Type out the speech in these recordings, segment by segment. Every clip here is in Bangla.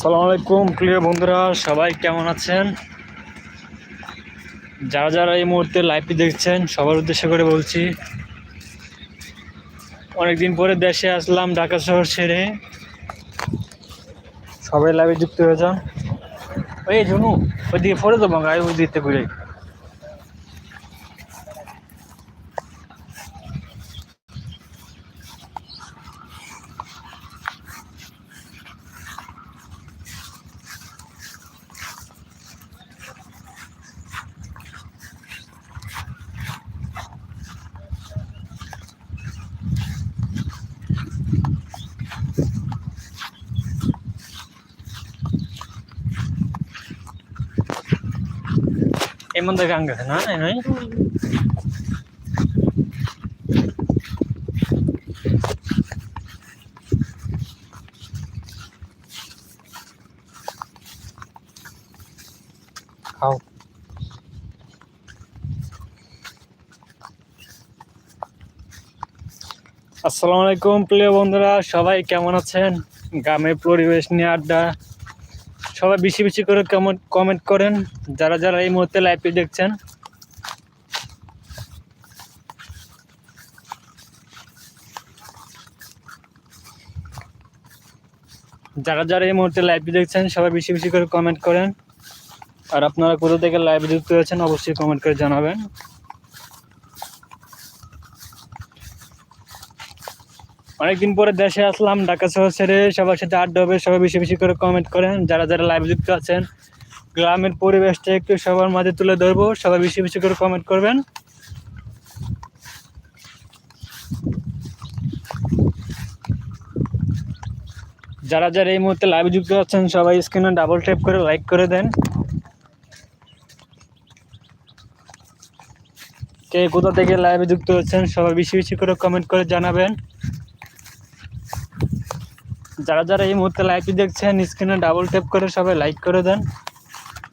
আসসালামু আলাইকুম, প্রিয় বন্ধুরা, সবাই কেমন আছেন? যারা যারা এই মুহূর্তে লাইভটি দেখছেন, সবার উদ্দেশ্য করে বলছি, অনেকদিন পরে দেশে আসলাম, ঢাকা শহর ছেড়ে। সবাই লাইভে যুক্ত হয়ে যান। ওই ঝুনু ওইদিকে ফোরে তো গায়ে ওই দিতে ঘুরে। আঙ্গে না? নাই খাও। আসসালামু আলাইকুম, প্রিয় বন্ধুরা, সবাই কেমন আছেন? গ্রামের পরিবেশ নিয়ে আড্ডা। সবাই বেশি বেশি করে কমেন্ট কমেন্ট করেন। যারা যারা এই মুহূর্তে লাইভটি দেখছেন। যারা যারা এই মুহূর্তে লাইভটি দেখছেন, সবাই বেশি বেশি করে কমেন্ট করেন। আর আপনারা কোথা থেকে লাইভ যুক্ত হয়েছেন, অবশ্যই কমেন্ট করে জানাবেন। অনেকদিন পরে দেশে আসলাম, ঢাকা শহর ছেড়ে সবার সাথে আড্ডা হবে, সবাই বেশি বেশি করে কমেন্ট করেন। যারা যারা লাইভ যুক্ত আছেন, গ্রামের পরিবেশটা একটু সবার মাঝে তুলে ধরবো, সবাই বেশি বেশি করে কমেন্ট করবেন। যারা যারা এই মুহূর্তে লাইভ যুক্ত আছেন, সবাই স্ক্রিনে ডাবল ট্যাপ করে লাইক করে দেন। কে কোথা থেকে লাইভে যুক্ত হচ্ছেন সবাই বেশি বেশি করে কমেন্ট করে জানাবেন। যারা যারা এই মুহূর্তে লাইভটি দেখছেন স্ক্রিনে ডাবল ট্যাপ করে সবাই লাইক করে দেন।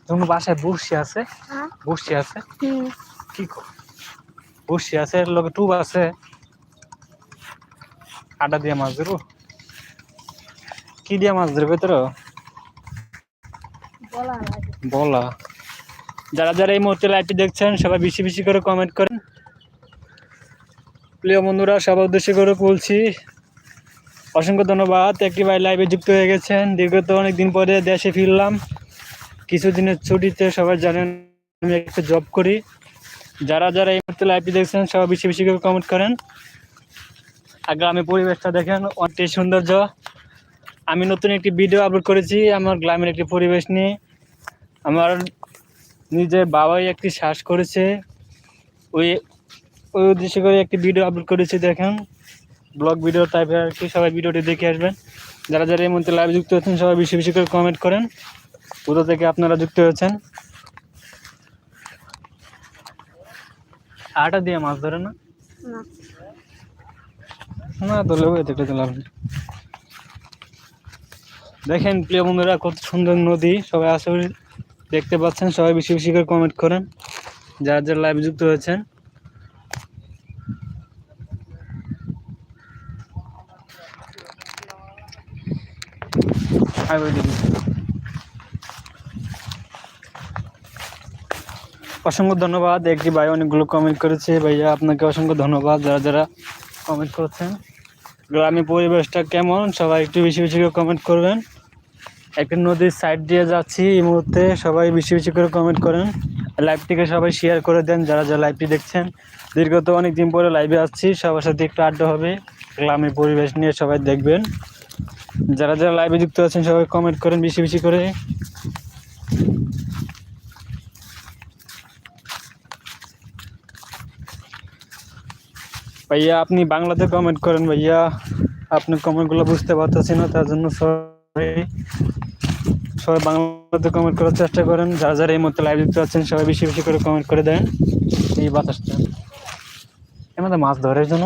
তোমার বাসায় বসি আছে। হ্যাঁ। বসি আছে। কি বসি আছে এর লগে টুব আছে। আটা দিয়ে মাছ ধরবো। কি দিয়ে মাছ ধরবে তোর? বলা বলা। যারা যারা এই মুহূর্তে লাইভটি দেখছেন সবাই বেশি বেশি করে কমেন্ট করেন। প্রিয় বন্ধুরা সবার উদ্দেশ্য করে বলছি অসংখ্য ধন্যবাদ। একটি ভাই লাইভে যুক্ত হয়ে গেছেন। দীর্ঘত অনেক দিন পরে দেশে ফিরলাম। কিছুদিনের ছুটিতে সবাই জানেন, আমি একটা জব করি। যারা যারা এই মুহূর্তে লাইভটি দেখছেন, সবাই বেশি বেশি করে কমেন্ট করেন। আর গ্রামের পরিবেশটা দেখেন, অনেকটাই সৌন্দর্য। আমি নতুন একটি ভিডিও আপলোড করেছি, আমার গ্রামের একটি পরিবেশ নিয়ে। আমার নিজের বাবাই একটি শ্বাস করেছে। ওই ওই উদ্দেশ্য করে একটি ভিডিও আপলোড করেছি, দেখেন। ব্লগ ভিডিও টাইপের আর কি সবাই ভিডিওটি দেখে আসবেন। যারা যারা এই মধ্যে লাইভ যুক্ত হচ্ছেন সবাই বেশি বেশি করে কমেন্ট করেন। কোথা থেকে আপনারা যুক্ত হয়েছেন আটা দিয়ে মাছ ধরে না? না। ধরলে ওই দেখতে লাভ নেই। দেখেন প্রিয় বন্ধুরা কত সুন্দর নদী সবাই আশা করি দেখতে পাচ্ছেন সবাই বেশি বেশি করে কমেন্ট করেন। যারা যারা লাইভ যুক্ত হয়েছেন ওই দিকে। অসংখ্য ধন্যবাদ, একটি ভাই অনেকগুলো কমেন্ট করেছে। ভাইয়া, আপনাকে অসংখ্য ধন্যবাদ, যারা যারা কমেন্ট করছেন। গ্রামীণ পরিবেশটা কেমন? সবাই একটু বেশি বেশি করে কমেন্ট করবেন। একটা নদীর সাইড দিয়ে যাচ্ছি এই মুহূর্তে, সবাই বেশি বেশি করে কমেন্ট করেন। লাইভটিকে সবাই শেয়ার করে দেন, যারা যারা লাইভটি দেখছেন। দীর্ঘত অনেক দিন পরে লাইভে আসছি, সবার সাথে একটু আড্ডা হবে। গ্রামের পরিবেশ নিয়ে সবাই দেখবেন। যারা যারা লাইভে যুক্ত আছেন, সবাই কমেন্ট করেন, বেশি বেশি করে। ভাইয়া, আপনি বাংলাতে কমেন্ট করেন, ভাইয়া। আপনার কমেন্টগুলো বুঝতে পারতেছি না, তার জন্য সবাই সবাই বাংলাতে কমেন্ট করার চেষ্টা করেন। যারা যারা এই মধ্যে লাইভ যুক্ত আছেন, সবাই বেশি বেশি করে কমেন্ট করে দেন। এই বাতাসটা। এর মাছ ধরার জন্য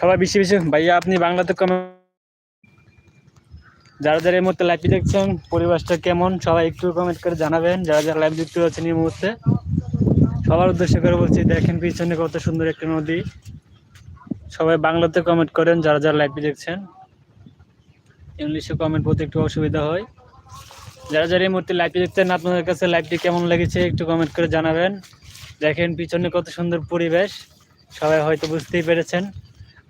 সবাই বেশি বেশি। ভাইয়া, আপনি বাংলাতে কমেন্ট যারা যারা এই মুহূর্তে লাইভটি দেখছেন, পরিবেশটা কেমন, সবাই একটু কমেন্ট করে জানাবেন। যারা যারা লাইভ যুক্ত আছেন এই মুহূর্তে, সবার উদ্দেশ্য করে বলছি, দেখেন পিছনে কত সুন্দর একটা নদী। সবাই বাংলাতে কমেন্ট করেন, যারা যারা লাইভটি দেখছেন। ইংলিশে কমেন্ট করতে একটু অসুবিধা হয়। যারা যারা এই মুহূর্তে লাইভটি দেখছেন, আপনাদের কাছে লাইভটি কেমন লেগেছে একটু কমেন্ট করে জানাবেন। দেখেন পিছনে কত সুন্দর পরিবেশ। সবাই হয়তো বুঝতেই পেরেছেন।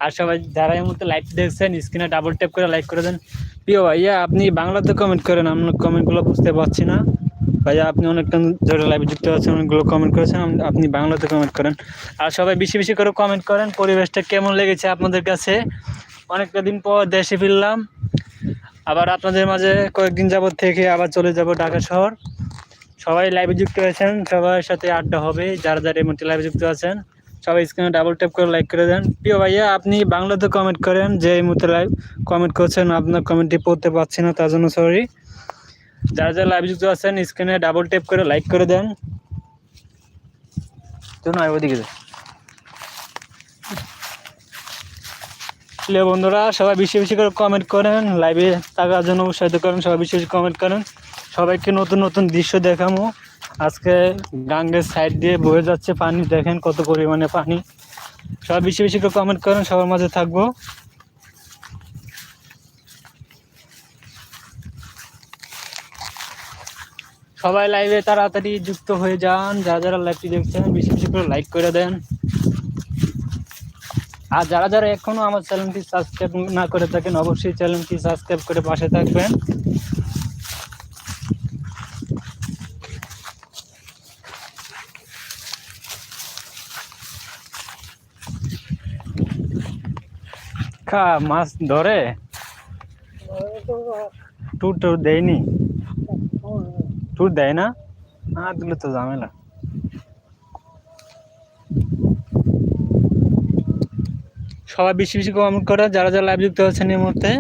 আর সবাই যারা এই মুহূর্তে লাইভ দেখছেন স্ক্রিনে ডাবল ট্যাপ করে লাইক করে দেন। প্রিয় ভাইয়া, আপনি বাংলাতে কমেন্ট করেন আমরা কমেন্টগুলো বুঝতে পারছি না। ভাইয়া, আপনি অনেকটা ধরে লাইভে যুক্ত আছেন, অনেকগুলো কমেন্ট করেছেন আপনি বাংলাতে কমেন্ট করেন। আর সবাই বেশি বেশি করে কমেন্ট করেন, পরিবেশটা কেমন লেগেছে আপনাদের কাছে? অনেকটা দিন পর দেশে ফিরলাম। আবার আপনাদের মাঝে কয়েকদিন যাবত থেকে আবার চলে যাব ঢাকা শহর। সবাই লাইভে যুক্ত হয়েছেন সবার সাথে আড্ডা হবে, যারা যারা মুহূর্তে লাইভে যুক্ত আছেন। সবাই স্ক্রিনে ডাবল ট্যাপ করে লাইক করে দেন। প্রিয় ভাইয়া, আপনি বাংলাতে কমেন্ট করেন যে এই মুহূর্তে লাইভ কমেন্ট করছেন, আপনার কমেন্টটি পড়তে পারছি না, তার জন্য সরি যারা যারা লাইভ যুক্ত আছেন স্ক্রিনে ডাবল ট্যাপ করে লাইক করে দেন। নয় ওদিকে প্রিয় বন্ধুরা, সবাই বেশি বেশি করে কমেন্ট করেন লাইভে থাকার জন্য উৎসাহিত করেন, সবাই বেশি বেশি কমেন্ট করেন। সবাইকে নতুন নতুন দৃশ্য দেখামো। আজকে গাঙ্গের সাইড দিয়ে বয়ে যাচ্ছে পানি। দেখেন কত পরিমাণে পানি। সবাই বেশি বেশি করে কমেন্ট করেন, সবার মাঝে থাকব। সবাই লাইভে তাড়াতাড়ি যুক্ত হয়ে যান। যারা যারা লাইভটি দেখছেন, বেশি বেশি করে লাইক করে দেন। আর যারা যারা এখনও আমার চ্যানেলটি সাবস্ক্রাইব না করে থাকেন, অবশ্যই চ্যানেলটি সাবস্ক্রাইব করে পাশে থাকবেন। খা মাছ ধরে? টুর টুর দেয়নি? টুর দেয় না? না, দিলে তো ঝামেলা। সবাই বেশি বেশি কমেন্ট করে, যারা যারা লাইভ যুক্ত হচ্ছেন এই মুহূর্তে।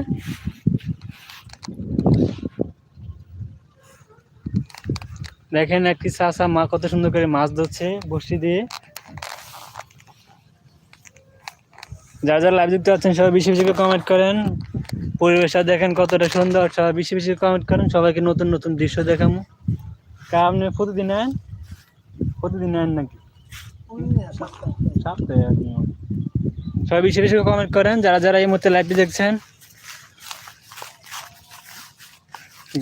দেখেন একটি চাষা মা কত সুন্দর করে মাছ ধরছে বসি দিয়ে। যারা যারা লাইভ যুক্ত আছেন সবাই বেশি বেশি কমেন্ট করেন। পরিবেশটা দেখেন কতটা সুন্দর, সবাই বেশি বেশি কমেন্ট করেন, সবাইকে নতুন নতুন দৃশ্য দেখাবো তা আপনি প্রতিদিন নেন? প্রতিদিন নেন নাকি? সবাই বেশি বেশি কমেন্ট করেন, যারা যারা এই মুহূর্তে লাইভটি দেখছেন।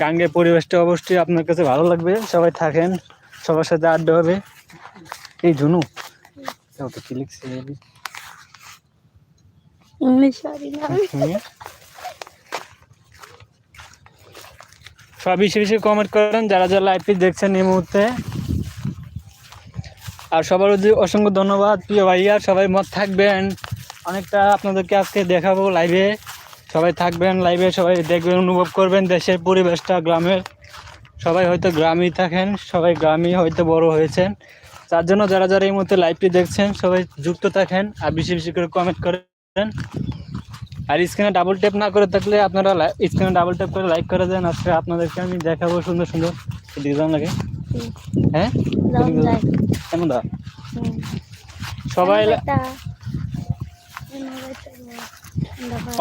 গাঙ্গের পরিবেশটা অবশ্যই আপনার কাছে ভালো লাগবে, সবাই থাকেন, সবার সাথে আড্ডা হবে। এই ঝুনু কি লিখছে? না। বেশি বেশি কমেন্ট করেন, যারা যারা লাইভটি দেখছেন এই মুহূর্তে। আর সবার অসংখ্য ধন্যবাদ, প্রিয় ভাইয়া, সবাই মত থাকবেন। অনেকটা আপনাদেরকে আজকে দেখাবো লাইভে সবাই থাকবেন লাইভে সবাই দেখবেন, অনুভব করবেন দেশের পরিবেশটা, গ্রামের। সবাই হয়তো গ্রামেই থাকেন, সবাই গ্রামেই হয়তো বড় হয়েছেন। তার জন্য যারা যারা এই মুহূর্তে লাইভটি দেখছেন, সবাই যুক্ত থাকেন, আর বেশি বেশি করে কমেন্ট করেন। আর স্ক্রিনে ডাবল ট্যাপ না করে থাকলে আপনারা স্ক্রিনে ডাবল ট্যাপ করে লাইক করে দেন। আজকে আপনাদেরকে আমি দেখাবো সুন্দর সুন্দর। ডিজাইন লাগে হ্যাঁ? কেমন দা? সবাই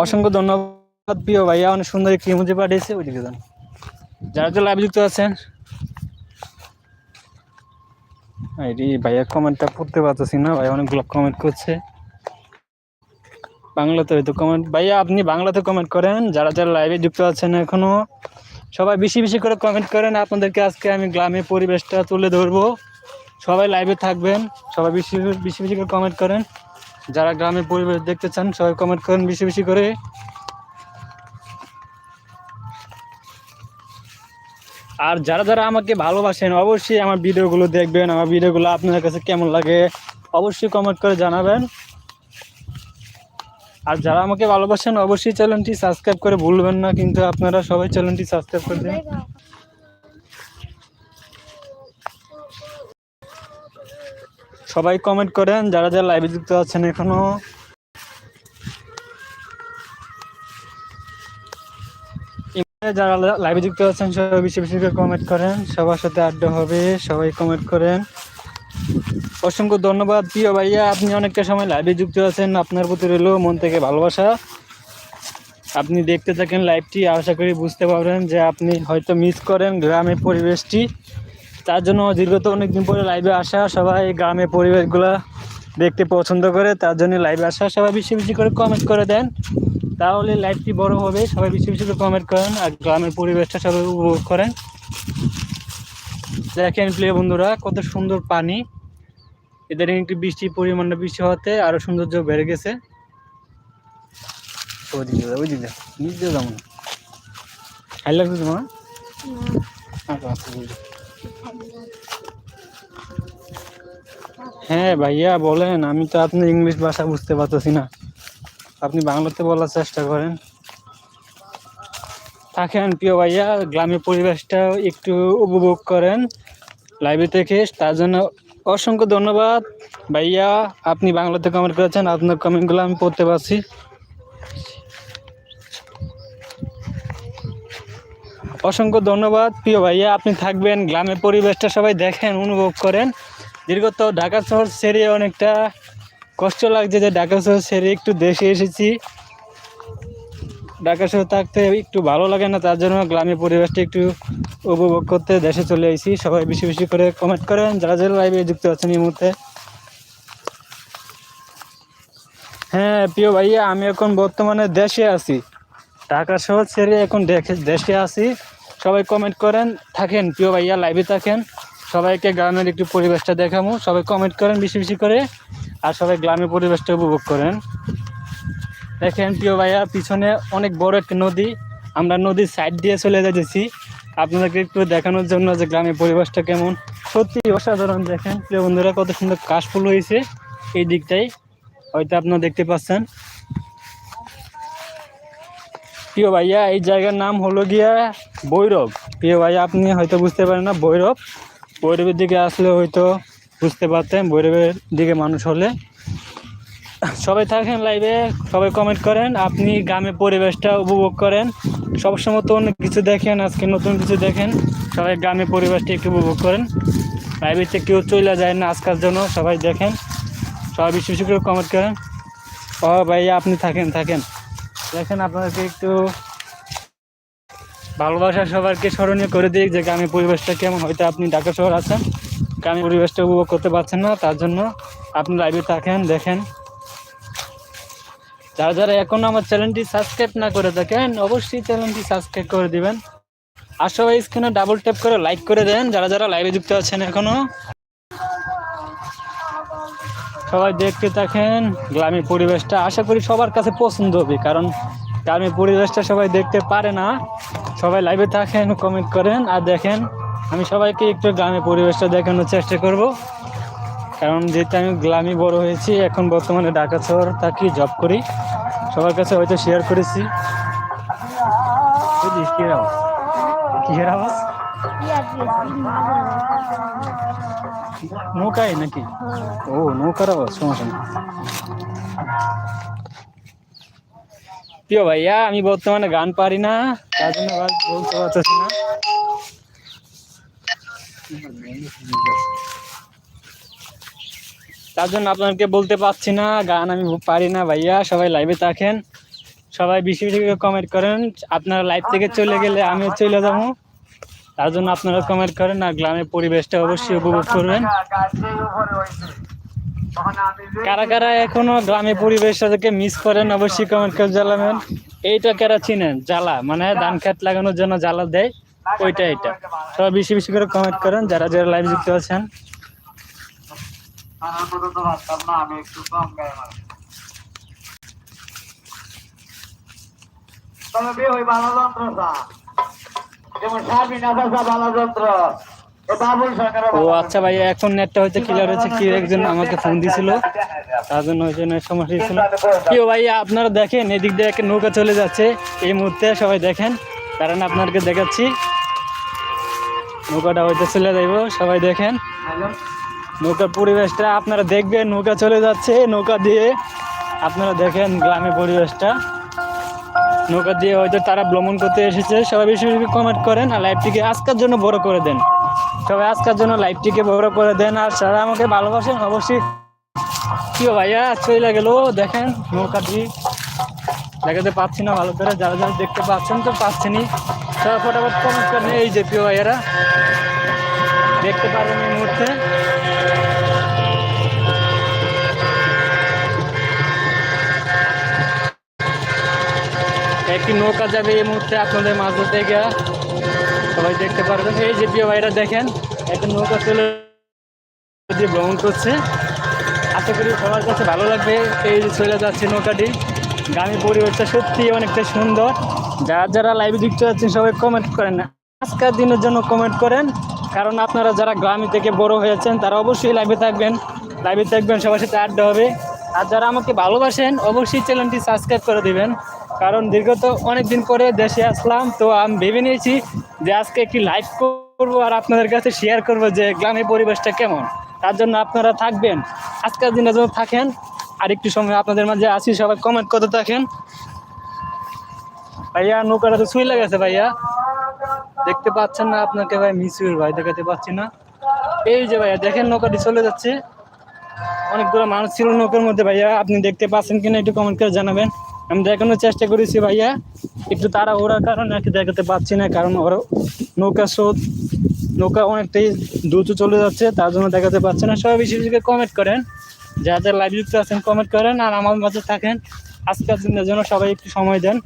অসংখ্য ধন্যবাদ প্রিয় ভাইয়া। অনেক সুন্দর একটি ইমোজি পাঠিয়েছে ওইদিকে যান। যারা যারা লাইভ যুক্ত আছেন। ভাইয়া কমেন্টটা পড়তে পারতেছি না। ভাই অনেকগুলো কমেন্ট করছে। বাংলাতে হয়তো কমেন্ট ভাইয়া, আপনি বাংলাতে কমেন্ট করেন। যারা যারা লাইভে যুক্ত আছেন এখনও সবাই বেশি বেশি করে কমেন্ট করেন। আপনাদেরকে আজকে আমি গ্রামের পরিবেশটা তুলে ধরবো। সবাই লাইভে থাকবেন, সবাই বেশি বেশি বেশি করে কমেন্ট করেন। যারা গ্রামের পরিবেশ দেখতে চান, সবাই কমেন্ট করেন বেশি বেশি করে। আর যারা যারা আমাকে ভালোবাসেন, অবশ্যই আমার ভিডিওগুলো দেখবেন। আমার ভিডিওগুলো আপনাদের কাছে কেমন লাগে, অবশ্যই কমেন্ট করে জানাবেন। আর যারা আমাকে ভালোবাসেন অবশ্যই চ্যানেলটি সাবস্ক্রাইব করে ভুলবেন না, কিন্তু আপনারা সবাই চ্যানেলটি সাবস্ক্রাইব করে দিন। সবাই কমেন্ট করেন, যারা যারা লাইভে যুক্ত আছেন এখনও। যারা লাইভে যুক্ত আছেন, সবাই বেশি বেশি করে কমেন্ট করেন। সবার সাথে আড্ডা হবে, সবাই কমেন্ট করেন। অসংখ্য ধন্যবাদ। প্রিয় ভাইয়া, আপনি অনেকটা সময় লাইভে যুক্ত আছেন। আপনার প্রতি রইল মন থেকে ভালোবাসা। আপনি দেখতে থাকেন লাইভটি আশা করি বুঝতে পারবেন যে আপনি হয়তো মিস করেন গ্রামের পরিবেশটি। তার জন্য দীর্ঘত অনেকদিন পরে লাইভে আসা, সবাই গ্রামের পরিবেশগুলো দেখতে পছন্দ করে, তার জন্য লাইভে আসা। সবাই বেশি বেশি করে কমেন্ট করে দেন। তাহলে লাইভটি বড় হবে, সবাই বেশি বেশি করে কমেন্ট করেন, আর গ্রামের পরিবেশটা সবাই উপভোগ করেন। দেখেন প্রিয় বন্ধুরা কত সুন্দর পানি। এদের একটু বৃষ্টির পরিমাণটা বৃষ্টি হওয়াতে আরও সৌন্দর্য বেড়ে গেছে। ওইদিকে যাও, ওইদিকে যাও, নিচ দিয়ে যাব না। খাই লাগবে তোমার? আচ্ছা, আচ্ছা। হ্যাঁ ভাইয়া বলেন আমি তো আপনি ইংলিশ ভাষা বুঝতে পারতেছি না। আপনি বাংলাতে বলার চেষ্টা করেন। থাকেন প্রিয় ভাইয়া গ্রামের পরিবেশটা একটু উপভোগ করেন। লাইভে থেকে তার জন্য অসংখ্য ধন্যবাদ। ভাইয়া, আপনি বাংলাতে কমেন্ট করেছেন, আপনার কমেন্টগুলো আমি পড়তে পারছি। অসংখ্য ধন্যবাদ। প্রিয় ভাইয়া, আপনি থাকবেন, গ্রামের পরিবেশটা সবাই দেখেন, অনুভব করেন। দীর্ঘত ঢাকা শহর ছেড়ে অনেকটা কষ্ট লাগছে যে ঢাকা শহর ছেড়ে একটু দেশে এসেছি। ঢাকা শহর থাকতে একটু ভালো লাগে না, তার জন্য গ্রামের পরিবেশটা একটু উপভোগ করতে দেশে চলে এসেছি সবাই বেশি বেশি করে কমেন্ট করেন, যারা যারা লাইভে যুক্ত আছেন এই মুহূর্তে। হ্যাঁ প্রিয় ভাইয়া, আমি এখন বর্তমানে দেশে আছি। ঢাকা শহর ছেড়ে এখন দেশে আছি। সবাই কমেন্ট করেন, থাকেন, প্রিয় ভাইয়া লাইভে থাকেন। সবাইকে গ্রামের একটু পরিবেশটা দেখাবো সবাই কমেন্ট করেন বেশি বেশি করে, আর সবাই গ্রামের পরিবেশটা উপভোগ করেন। দেখেন প্রিয় ভাইয়া, পিছনে অনেক বড় একটা নদী। আমরা নদীর সাইড দিয়ে চলে যাচ্ছি আপনাদেরকে একটু দেখানোর জন্য যে গ্রামের পরিবেশটা কেমন। সত্যি অসাধারণ, দেখেন। প্রিয় বন্ধুরা, কত সুন্দর কাশফুল হয়েছে এই দিকটাই হয়তো আপনারা দেখতে পাচ্ছেন। প্রিয় ভাইয়া, এই জায়গার নাম হলো গিয়া ভৈরব। প্রিয় ভাইয়া, আপনি হয়তো বুঝতে পারেন না, ভৈরব। ভৈরবের দিকে আসলে হয়তো বুঝতে পারতেন, ভৈরবের দিকে মানুষ হলে। সবাই থাকেন লাইভে সবাই কমেন্ট করেন, আপনি গ্রামের পরিবেশটা উপভোগ করেন। সবসময় অনেক কিছু দেখেন, আজকে নতুন কিছু দেখেন, সবাই গ্রামের পরিবেশটা একটু উপভোগ করেন। লাইভেতে কেউ চলে যায় না আজকার জন্য, সবাই দেখেন, সবাই বেশি বেশি করে কমেন্ট করেন। ও ভাইয়া আপনি থাকেন থাকেন। দেখেন আপনাদেরকে একটু ভালোবাসা সবাইকে স্মরণীয় করে দিই যে গ্রামের পরিবেশটা কেমন, হয়তো আপনি ঢাকা শহর আছেন, গ্রামের পরিবেশটা উপভোগ করতে পারছেন না, তার জন্য আপনি লাইভে থাকেন, দেখেন। যারা যারা এখনও আমার চ্যানেলটি সাবস্ক্রাইব না করে থাকেন, অবশ্যই চ্যানেলটি সাবস্ক্রাইব করে দিবেন। আর সবাই স্ক্রিনে ডাবল ট্যাপ করে লাইক করে দেন, যারা যারা লাইভে যুক্ত আছেন এখনও। সবাই দেখতে থাকেন গ্রামের পরিবেশটা আশা করি সবার কাছে পছন্দ হবে, কারণ গ্রামের পরিবেশটা সবাই দেখতে পারে না। সবাই লাইভে থাকেন কমেন্ট করেন, আর দেখেন, আমি সবাইকে একটু গ্রামের পরিবেশটা দেখানোর চেষ্টা করব। কারণ যেহেতু আমি গ্রামে বড় হয়েছি, এখন বর্তমানে ঢাকা শহর থাকি জব করি। সবার কাছে হয়তো শেয়ার করেছি। নৌকায় নাকি? ও, নৌকার আওয়াজ, সমস্যা প্রিয় ভাইয়া, আমি বর্তমানে গান পারি না, তার জন্য বলতে পারতেছি না। তার জন্য আপনাদেরকে বলতে পারছি না, গান আমি পারি না ভাইয়া, সবাই লাইভে থাকেন। সবাই বেশি বেশি কমেন্ট করেন, আপনারা লাইভ থেকে চলে গেলে আমিও চলে যাব। তার জন্য আপনারা কমেন্ট করেন আর গ্রামের পরিবেশটা অবশ্যই উপভোগ করবেন। কারা কারা এখনও গ্রামের পরিবেশটাকে মিস করেন, অবশ্যই কমেন্ট করে জ্বালাবেন এইটা কারা চিনেন? জ্বালা মানে ধান খেত লাগানোর জন্য জ্বালা দেয়, ওইটা এটা সবাই বেশি বেশি করে কমেন্ট করেন, যারা যারা লাইভ যুক্ত আছেন। আমি একটু কম গায়ে। তবে বিয়ে ওই যেমন ও আচ্ছা ভাইয়া এখন নেটটা হয়তো ক্লিয়ার হয়েছে কি একজন আমাকে ফোন দিছিল তার জন্য ওই জন্য সমস্যা ছিল প্রিয় ভাইয়া আপনারা দেখেন এদিক দিয়ে একটা নৌকা চলে যাচ্ছে এই মুহূর্তে সবাই দেখেন। কারণ আপনাকে দেখাচ্ছি। নৌকাটা হয়তো চলে যাইব সবাই দেখেন। নৌকার পরিবেশটা আপনারা দেখবেন, নৌকা চলে যাচ্ছে, নৌকা দিয়ে আপনারা দেখেন গ্রামের পরিবেশটা। নৌকা দিয়ে হয়তো তারা ভ্রমণ করতে এসেছে। সবাই বেশি বেশি কমেন্ট করেন আর লাইভটিকে আজকের জন্য বড় করে দেন। সবাই আজকের জন্য লাইভটিকে বড় করে দেন। আর সারা আমাকে ভালোবাসেন, অবশ্যই কি ভাইয়া, চলে গেল। দেখেন নৌকাটি দেখাতে পাচ্ছি না ভালো করে, যারা যারা দেখতে পাচ্ছেন তো পাচ্ছেনই। সবাই ফটাফট কমেন্ট করেন। এই যে প্রিয় ভাইয়ারা, দেখতে পারবেন এই মুহূর্তে। একটি নৌকা যাবে এই মুহূর্তে আপনাদের মাছ ধরতে থেকে। সবাই দেখতে পারবেন। এই যে প্রিয় ভাইরা দেখেন, একটা নৌকা চলে দিয়ে ভ্রমণ করছে। আশা করি সবার কাছে ভালো লাগবে এই যে চলে যাচ্ছে নৌকাটি। গ্রামের পরিবেশটা সত্যি অনেকটা সুন্দর। যারা যারা লাইভে যুক্ত আছেন, সবাই কমেন্ট করেন। আজকের দিনের জন্য কমেন্ট করেন। কারণ আপনারা যারা গ্রামে থেকে বড় হয়েছেন, তারা অবশ্যই লাইভে থাকবেন। লাইভে থাকবেন, সবার সাথে আড্ডা হবে। আর যারা আমাকে ভালোবাসেন, অবশ্যই চ্যানেলটি সাবস্ক্রাইব করে দেবেন। কারণ দীর্ঘত অনেক দিন পরে দেশে আসলাম, তো আমি ভেবে নিয়েছি যে আজকে একটি লাইভ করব আর আপনাদের কাছে শেয়ার করব যে গ্রামের পরিবেশটা কেমন। তার জন্য আপনারা থাকবেন। আজকের দিনে জন্য থাকেন, আর একটু সময় আপনাদের মাঝে আসি সবাই কমেন্ট করতে থাকেন। ভাইয়া, নৌকাটা তো সুই গেছে ভাইয়া। দেখতে পাচ্ছেন না আপনাকে ভাই, মিসুর ভাই, দেখাতে পাচ্ছি না। এই যে ভাইয়া, দেখেন নৌকাটি চলে যাচ্ছে। অনেকগুলো মানুষ ছিল নৌকার মধ্যে, ভাইয়া। আপনি দেখতে পাচ্ছেন কিনা একটু কমেন্ট করে জানাবেন। আমি দেখানোর চেষ্টা করেছি, ভাইয়া। একটু তারা ওড়ার কারণে আর কি দেখাতে পাচ্ছি না, কারণ ওরা নৌকা স্রোত, নৌকা অনেকটাই দ্রুত চলে যাচ্ছে, তার জন্য দেখাতে পাচ্ছে না। সবাই বেশি বেশি কমেন্ট করেন। যারা যারা লাইভ যুক্ত আছেন কমেন্ট করেন আর আমার মাঝে থাকেন। আজকের দিনের জন্য সবাই একটু সময় দেন।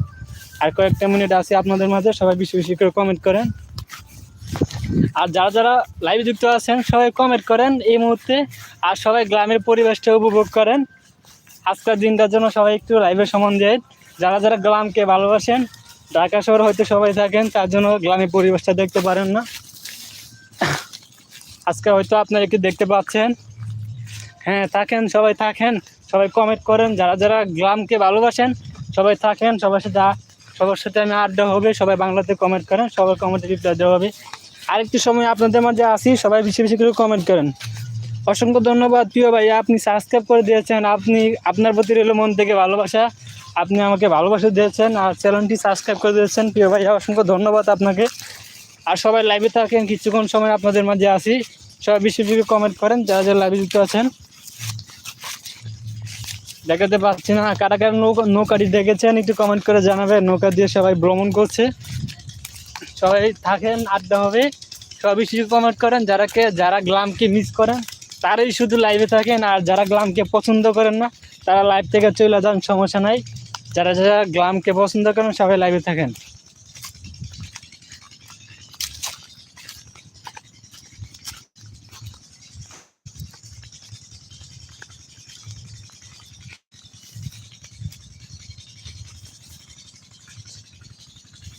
আর কয়েকটা মিনিট আছে আপনাদের মাঝে, সবাই বেশি বেশি করে কমেন্ট করেন। আর যারা যারা লাইভে যুক্ত আছেন, সবাই কমেন্ট করেন এই মুহূর্তে, আর সবাই গ্রামের পরিবেশটা উপভোগ করেন। আজকের দিনটার জন্য সবাই একটু লাইভের সম্বন্ধে। যারা যারা গ্রামকে ভালোবাসেন, ঢাকা শহর হয়তো সবাই থাকেন, তার জন্য গ্রামের পরিবেশটা দেখতে পারেন না। আজকে হয়তো আপনারা একটু দেখতে পাচ্ছেন। হ্যাঁ থাকেন, সবাই থাকেন, সবাই কমেন্ট করেন। যারা যারা গ্রামকে ভালোবাসেন, সবাই থাকেন, সবার সাথে সবার সাথে আমি আড্ডা হবে, সবাই বাংলাতে কমেন্ট করেন, সবার কমেন্টে রিপ্লাই দেওয়া হবে। আরেকটু সময় আপনাদের মাঝে আসি সবাই বেশি বেশি করে কমেন্ট করেন। অসংখ্য ধন্যবাদ প্রিয় ভাই, আপনি সাবস্ক্রাইব করে দিয়েছেন, আপনি, আপনার প্রতি রইল মন থেকে ভালোবাসা। আপনি আমাকে ভালোবাসা দিয়েছেন আর চ্যানেলটি সাবস্ক্রাইব করে দিয়েছেন, প্রিয় ভাই, অসংখ্য ধন্যবাদ আপনাকে। আর সবাই লাইভে থাকেন, কিছুক্ষণ সময় আপনাদের মাঝে আসি সবাই বেশি বেশি কমেন্ট করেন, যারা যারা লাইভে যুক্ত আছেন। দেখাতে পাচ্ছি না, কারা কারা নৌকা, নৌকাটি দেখেছেন, একটু কমেন্ট করে জানাবেন। নৌকা দিয়ে সবাই ভ্রমণ করছে। সবাই থাকেন, আড্ডা হবে। সবই শুধু কমেন্ট করেন, যারাকে, যারা গ্লামকে মিস করেন, তারাই শুধু লাইভে থাকেন। আর যারা গ্লামকে পছন্দ করেন না, তারা লাইভ থেকে চলে যান, সমস্যা নাই। যারা যারা গ্লামকে পছন্দ করেন, সবাই লাইভে থাকেন।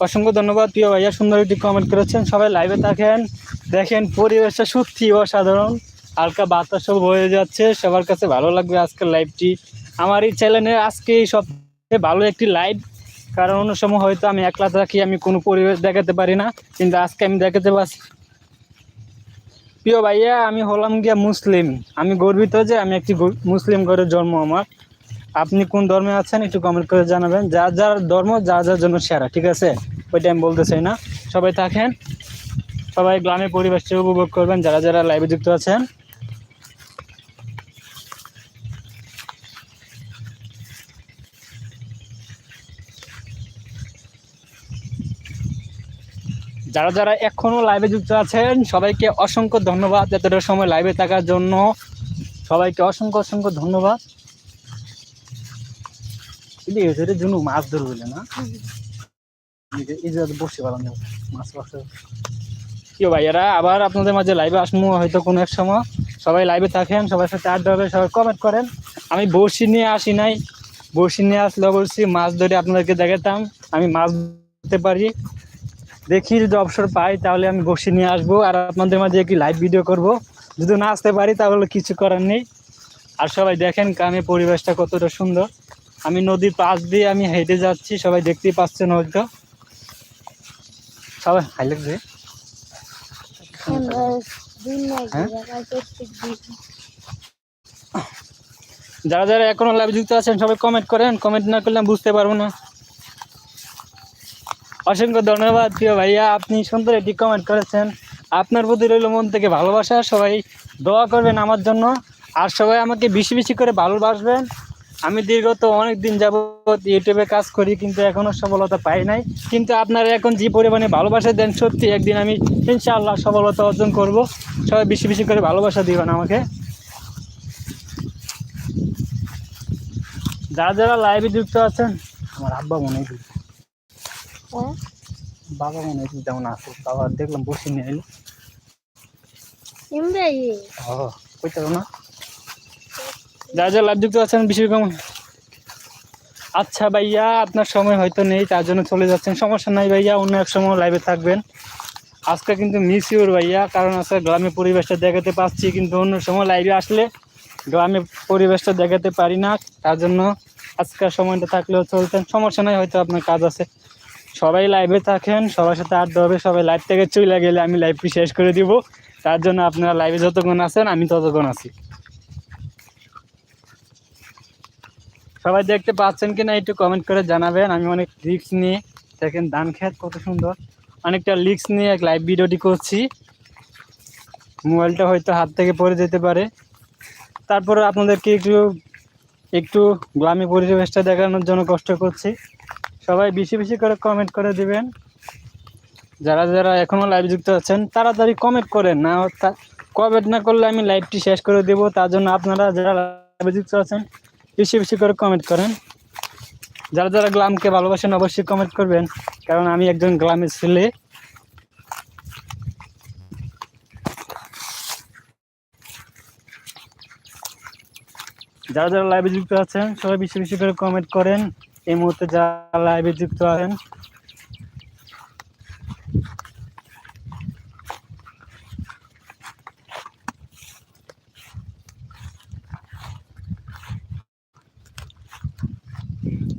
অসংখ্য ধন্যবাদ। প্রিয় ভাইয়া, সুন্দর একটি কমেন্ট করেছেন। সবাই লাইভে থাকেন। দেখেন, পরিবেশটা সত্যি অসাধারণ। হালকা বাতাস সব হয়ে যাচ্ছে। সবার কাছে ভালো লাগবে আজকের লাইভটি আমার এই চ্যানেলে আজকে সবচেয়ে ভালো একটি লাইভ কারণ অন্য সময় হয়তো আমি একলা থাকি, আমি কোনো পরিবেশ দেখাতে পারি না। কিন্তু আজকে আমি দেখাতে পারছি। প্রিয় ভাইয়া, আমি হলাম গিয়া মুসলিম। আমি গর্বিত যে আমি একটি মুসলিম ঘরে জন্ম আমার। আপনি কোন ধর্মে আছেন, একটু কমেন্ট করে জানাবেন। যার যার ধর্ম, যার যার জন্য সেরা, ঠিক আছে? ওইটা আমি বলতে চাই না। সবাই থাকেন, সবাই গ্রামের পরিবেশটা উপভোগ করবেন, যারা যারা লাইভে যুক্ত আছেন। যারা যারা এখনও লাইভে যুক্ত আছেন, সবাইকে অসংখ্য ধন্যবাদ এতটা সময় লাইভে থাকার জন্য। সবাইকে অসংখ্য অসংখ্য ধন্যবাদ। এদের মাছ ধরবে না? এই যে- বসে আবার আপনাদের মাঝে লাইভে আসব হয়তো কোনো এক সময়। সবাই লাইভে থাকেন, সবার সাথে আড্ডা হবে, সবাই কমেন্ট করেন। আমি বড়শি নিয়ে আসি নাই। বড়শি নিয়ে আসলে অবশ্যই মাছ ধরে আপনাদেরকে দেখাতাম। আমি মাছ ধরতে পারি। দেখি যদি অবসর পাই, তাহলে আমি বসে নিয়ে আসব আর আপনাদের মাঝে একটি লাইভ ভিডিও করব। যদি না আসতে পারি, তাহলে কিছু করার নেই। আর সবাই দেখেন গ্রামের পরিবেশটা কতটা সুন্দর। আমি নদীর পাশ দিয়ে আমি হেঁটে যাচ্ছি, সবাই দেখতেই পাচ্ছেন হয়তো। সবাই হাই লাগবে হ্যাঁ? যারা যারা এখনও লাইভ যুক্ত আছেন, সবাই কমেন্ট করেন। কমেন্ট না করলে আমি বুঝতে পারব না। অসংখ্য ধন্যবাদ, প্রিয় ভাইয়া। আপনি সুন্দর একটি কমেন্ট করেছেন। আপনার প্রতি রইল মন থেকে ভালোবাসা। সবাই দোয়া করবেন আমার জন্য। আর সবাই আমাকে বেশি বেশি করে ভালোবাসবেন। আমি দীর্ঘত অনেক দিন যাবত ইউটিউবে কাজ করি কিন্তু এখনও সফলতা পাই নাই। কিন্তু আপনারা এখন যে পরিমাণে ভালোবাসা দেন সত্যি একদিন আমি ইনশাআল্লাহ সফলতা অর্জন করব। সবাই বেশি বেশি করে ভালোবাসা দিবেন আমাকে। যারা যারা লাইভে যুক্ত আছেন আমার আব্বা মনে হয় হ্যাঁ। বাবা মনে হয় যেমন আছে। বাবা দেখলাম বসে নিয়ে এলো ও কইতে না। যা যা লাভ যুক্ত আছেন কম আচ্ছা ভাইয়া, আপনার সময় হয়তো নেই, তার জন্য চলে যাচ্ছেন। সমস্যা নাই ভাইয়া, অন্য এক সময় লাইভে থাকবেন। আজকে কিন্তু মিস ইউর ভাইয়া, কারণ আজকে গ্রামের পরিবেশটা দেখাতে পাচ্ছি, কিন্তু অন্য সময় লাইভে আসলে গ্রামের পরিবেশটা দেখাতে পারি না। তার জন্য আজকের সময়টা থাকলেও চলতেন। সমস্যা নাই, হয়তো আপনার কাজ আছে। সবাই লাইভে থাকেন, সবার সাথে আড্ডা হবে, সবাই লাইভ থেকে চলে গেলে আমি লাইভটি শেষ করে দিব। তার জন্য আপনারা লাইভে যতক্ষণ আছেন, আমি ততক্ষণ আছি। সবাই দেখতে পাচ্ছেন কিনা একটু কমেন্ট করে জানাবেন। আমি অনেক রিস্ক নিয়ে, দেখেন ধান খেত কত সুন্দর। অনেকটা রিস্ক নিয়ে এক লাইভ ভিডিওটি করছি। মোবাইলটা হয়তো হাত থেকে পড়ে যেতে পারে। তারপরে আপনাদেরকে একটু একটু গ্রামী পরিবেশটা দেখানোর জন্য কষ্ট করছি। সবাই বেশি বেশি করে কমেন্ট করে দিবেন। যারা যারা এখনও লাইভ যুক্ত আছেন, তাড়াতাড়ি কমেন্ট করেন। না কমেন্ট না করলে আমি লাইভটি শেষ করে দেব। তার জন্য আপনারা যারা লাইভে যুক্ত আছেন বেশি বেশি করে কমেন্ট করেন। যারা যারা গ্লামকে ভালোবাসেন অবশ্যই কমেন্ট করবেন, কারণ আমি একজন গ্লামের ছেলে। যারা যারা লাইভে যুক্ত আছেন, সবাই বেশি বেশি করে কমেন্ট করেন। এই মুহূর্তে যারা লাইভে যুক্ত আছেন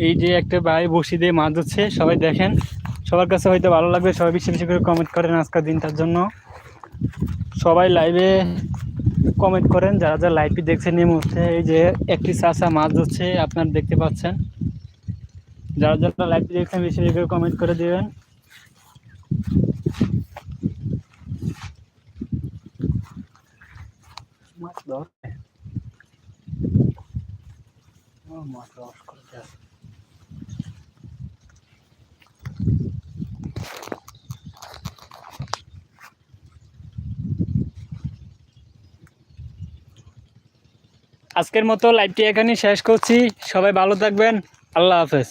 এই যে একটা ভাই বসি দিয়ে মাছ ধরছে, সবাই দেখেন। সবার কাছে হয়তো ভালো লাগবে, সবাই বেশি বেশি করে কমেন্ট করেন আজকের দিনটার জন্য। সবাই লাইভে কমেন্ট করেন, যারা যারা লাইভটি দেখছেন এই মুহূর্তে। এই যে একটি চাষা মাছ ধরছে, আপনারা দেখতে পাচ্ছেন। যারা যারা লাইভটি দেখছেন, বেশি বেশি করে কমেন্ট করে দেবেন। মাছ ধর মাছ রস আজকের মতো লাইভটি এখানেই শেষ করছি। সবাই ভালো থাকবেন। আল্লাহ হাফেজ।